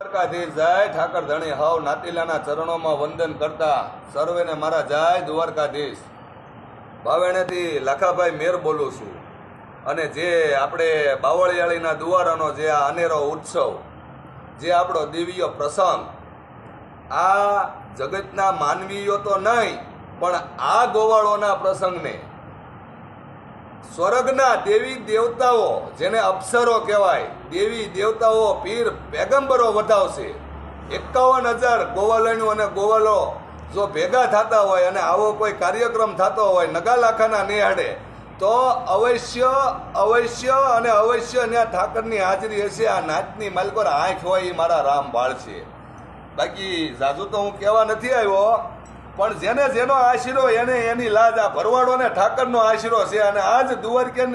દ્વારકાધીશ જય, ઠાકર ધણી હાવ નાતીલાના ચરણોમાં વંદન કરતા સર્વેને મારા જય દ્વારકાધીશ. ભાવેણેથી લાખાભાઈ મેર બોલું છું. અને જે આપણે બાવળિયાળીના દુવારાનો જે આ અનેરો ઉત્સવ, જે આપણો દિવ્ય પ્રસંગ, આ જગતના માનવીઓ તો નહીં, પણ આ ગોવાળોના પ્રસંગને સ્વર્ગના દેવી દેવતાઓ, જેને અપ્સરો કહેવાય, દેવી દેવતાઓ પીર પેગંબરો વધાવશે. એકાવન હજાર ગોવાલણ્યું અને ગોવાલો જો ભેગા થતા હોય અને આવો કોઈ કાર્યક્રમ થતો હોય નગાલાખાના નિહાળે તો અવશ્ય અવશ્ય અને અવશ્ય ત્યાં ઠાકરની હાજરી હશે. આ નાચની માલકોર આંખ હોય એ મારા રામ બાળશે બાકી જાજુ તો હું કહેવા નથી આવ્યો પણ જેને જેનો આશીરો એને એની લાજ, આ ભરવાડો ને ઠાકરનો આશીરો છે અને આજ કે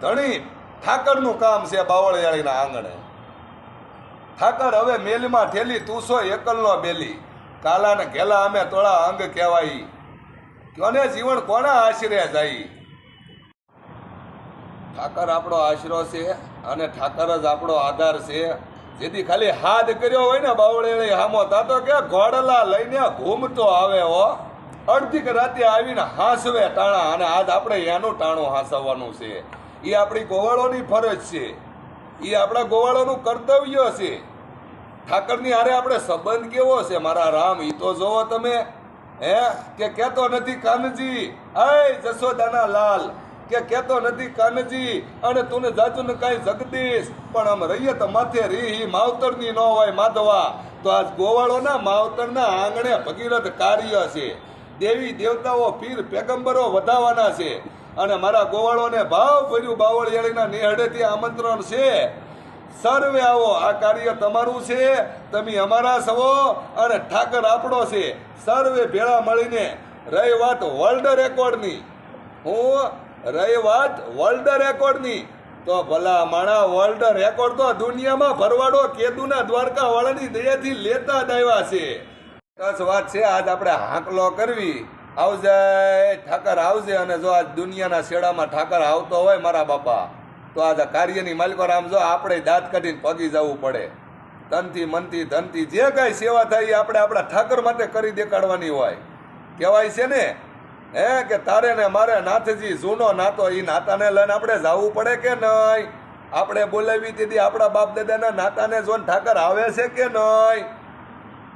ધણી ઠાકરનું કામ છે બાવળિયાળીના આંગણે. ઠાકર હવે મેલમાં ઠેલી, તુસો એકલનો બેલી. કાલા ને ઘેલા અમે તોળા અંગ કહેવાય. કોને જીવન, કોના આશરે જાય? ઠાકર આપણો આશરો છે અને ઠાકર જ આપણો આધાર છે. જેથી ખાલી હાથ કર્યો હોય ને બાવળે હામો તાતો કે ઘોડલા લઈને ઘૂમતો આવે હો. અડધી રાતે આવીને હાંસવે ટાણા અને આજ આપણે એનું ટાણું હાંસવવાનું છે. એ આપણી ગોવાળોની ફરજ છે. એ આપણા ગોવાળોનું કર્તવ્ય છે. ઠાકરની હારે આપણે સંબંધ કેવો છે? મારા રામ એ તો જોવો તમે. હે? કે કહેતો નથી કાનજી. અય જશોદાના લાલ. કે કેતો નથી કાનજી, અને તું જાજુ ને કાંઈ જગદીશ. પણ આમ રહીએ તો માથે રી માવતરની ન હોય માધવા. તો આજ ગોવાળોના માવતરના આંગણે ભગીરથ કાર્ય છે. દેવી દેવતાઓ, પીર પેગંબરો વધાવવાના છે. અને મારા ગોવાળોને ભાવ ભર્યું બાવળિયાળીના નિહળેથી આમંત્રણ છે. સર્વે આવો, આ કાર્ય તમારું છે. તમે અમારા સવો અને ઠાકર આપણો છે. સર્વે ભેળા મળીને. રહી વાત વર્લ્ડ રેકોર્ડની હું રહી વાત વર્લ્ડ રેકોર્ડની તો ભલા માણા વર્લ્ડ રેકોર્ડ તો દુનિયામાં ભરવાડો કેદુના દ્વારકા વાળાની દયાથી લેતા જ આવ્યા છે. બસ વાત છે, આજ આપણે હાંકલો કરવી. આવજે, ઠાકર આવજે અને જો આજ દુનિયાના શેડામાં ઠાકર આવતો હોય મારા બાપા, તો આજે કાર્યની માલિકો આમ જો આપણે દાંત કાઢીને પગી જવું પડે. તનથી મનથી, ધનથી, જે કાંઈ સેવા થાય એ આપણે આપણા ઠાકર માટે કરી દેખાડવાની હોય. કહેવાય છે ને હે કે તારે ને મારે નાથજી, જૂનો નાતો એ નાતાને લઈને આપણે જવું પડે કે નહીં? આપણે બોલાવી દીધી આપણા બાપ દાદાના, નાતાને જોન ઠાકર આવે છે કે નહીં?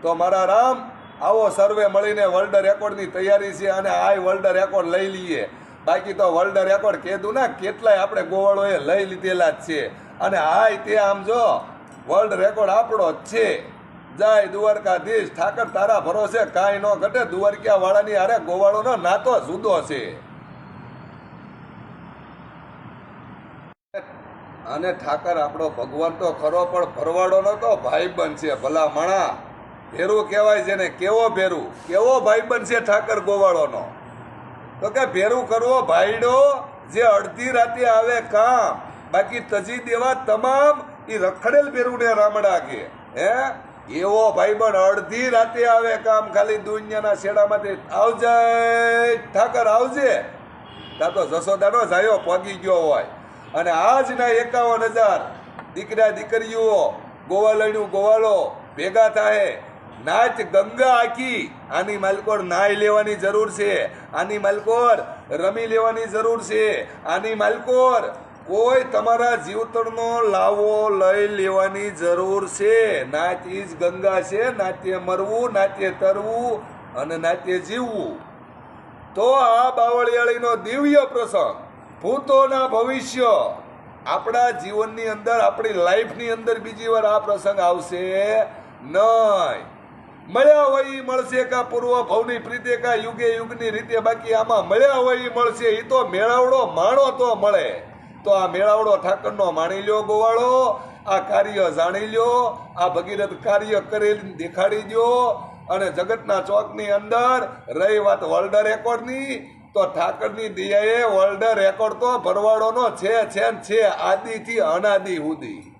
તો મારા રામ, આવો સર્વે મળીને વર્લ્ડ રેકોર્ડની તૈયારી છે અને આ વર્લ્ડ રેકોર્ડ લઈ લઈએ. બાકી તો વર્લ્ડ રેકોર્ડ કીધું ને, કેટલાય આપણે ગોવાળોએ લઈ લીધેલા જ છે. અને હાય તે આમ જો વર્લ્ડ રેકોર્ડ આપણો જ છે. જય દ્વારકાધીશ. ઠાકર, તારા ભરોસે કાંઈ ન ઘટે. દ્વારકા વાળાની હારે ગોવાળોનો નાતો જુદો છે. અને ઠાકર આપણો ભગવાન તો ખરો, પણ ભરવાડોનો તો ભાઈબંધ છે ભલા માણા ભેરું કહેવાય છે ને, કેવો ભેરું? કેવો ભાઈબંધ છે ઠાકર ગોવાળોનો? તો કે ભેરું કરવો ભાઈડો, જે અડધી રાતે આવે કામ. બાકી તજી દેવા તમામ એ રખડેલ ભેરુને રામડા કે. હે? એવો ભાઈબંધ અડધી રાતે આવે કામ ખાલી દુનિયાના શેડામાંથી. આવજે, ઠાકર, આવજે. તા તો જસોદાનો જાયો પગી ગયો હોય. અને આજના એકાવન હજાર દીકરા, દીકરીઓ, ગોવાલણ્યું ગોવાલો, ભેગા થાય. નાચ ગંગા આખી. આની માલકોર નાહી લેવાની જરૂર છે. આની માલકોર રમી લેવાની જરૂર છે. આની માલકોર કોઈ તમારા જીવતરનો લાવો લઈ લેવાની જરૂર છે. નાચ ઈ જ ગંગા છે નાટ્ય મરવું નાટ્ય તરવું અને નાટ્ય જીવવું. તો આ બાવળિયાળીનો દિવ્ય પ્રસંગ, ભૂતોના ભવિષ્ય. આપણા જીવનની અંદર, આપણી લાઈફની અંદર બીજી વાર આ પ્રસંગ આવશે નહીં. મળ્યા હોય મળશે કા પૂર્વ ભવની પ્રીતે કા યુગે યુગની રીતે બાકી આમાં મળ્યા હોય મળશે. એ તો મેળાવડો, માણો તો મળે. તો આ મેળાવડો ઠાકરનો માણી લ્યો ગોવાળો, આ કાર્ય જાણી લ્યો, આ ભગીરથ કાર્ય કરેલી દેખાડી દો અને જગતના ચોકની અંદર રહી વાત વર્લ્ડ રેકોર્ડની તો ઠાકરની દિયાએ વર્લ્ડ રેકોર્ડ તો ભરવાડોનો છે છે છે, આદિથી અનાદિ સુધી